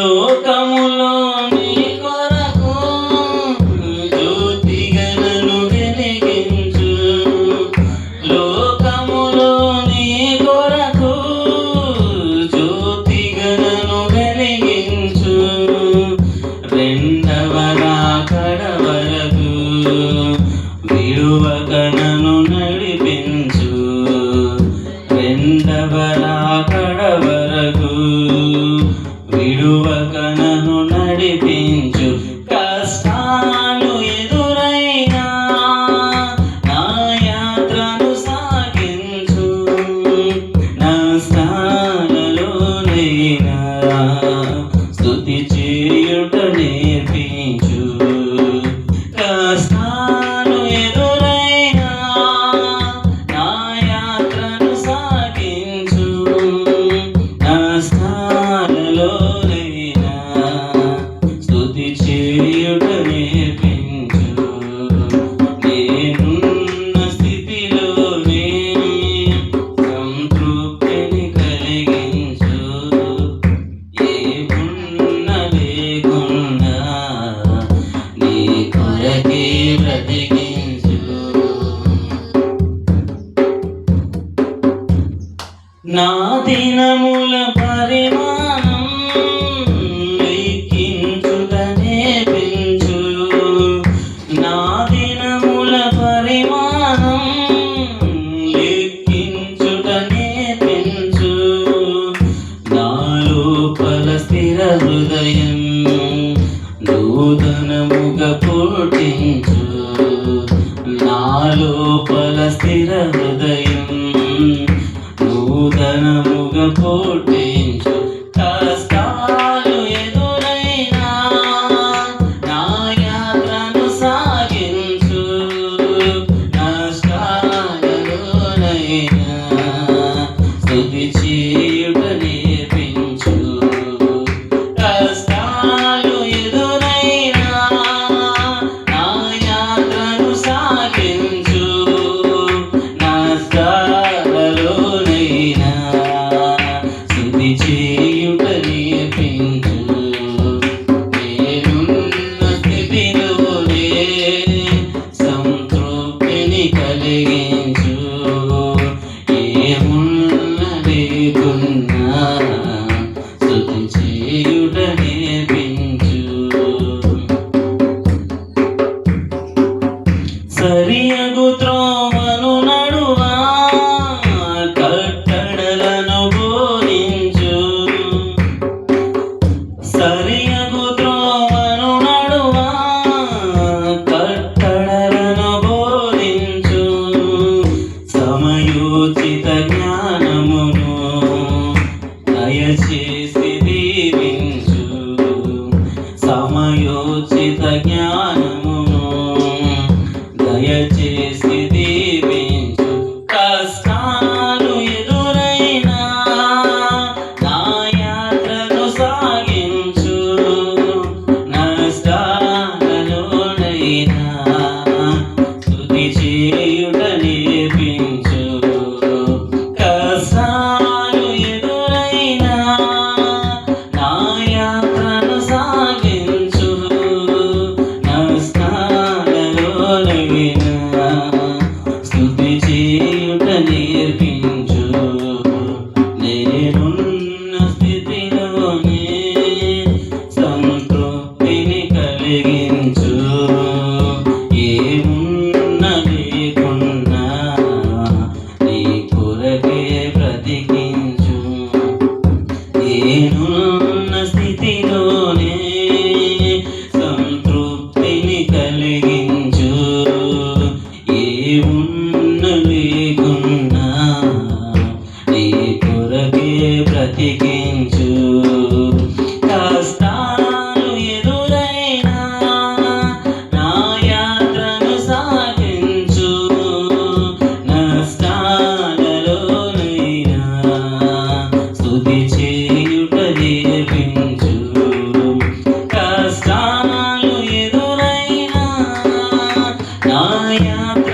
లోకములో నీ కొరకు జ్యోతిగలను వెలిగించు. లోకములో నీ కొరకు జ్యోతిగలను వెలిగించు. రెండవ రాకడ వరకు విడువకనను నడిపించు. రెండవ హృదయం నూతనముగా పుట్టించు. నాలోపల స్థిర హృదయం నూతనముగా పుట్టించు. కష్టాలు ఎదురైనా నా యాత్రను సాగించు. నష్టాలలోనైనా స్తుతి చేయుట నేర్పి ಎಗು ತ್ರೋಮನು ನಡುವ ಕಟ್ಟಡಲನು ಬೋಧಿಂಚು ಸರಿಯಗು ತ್ರೋಮನು ನಡುವ ಕಟ್ಟಡಲನು ಬೋಧಿಂಚು ಸಮಯೋಚಿತ ಜ್ಞಾನమును దయచేసి దీవించు సమయోచిత జ్ఞానము నా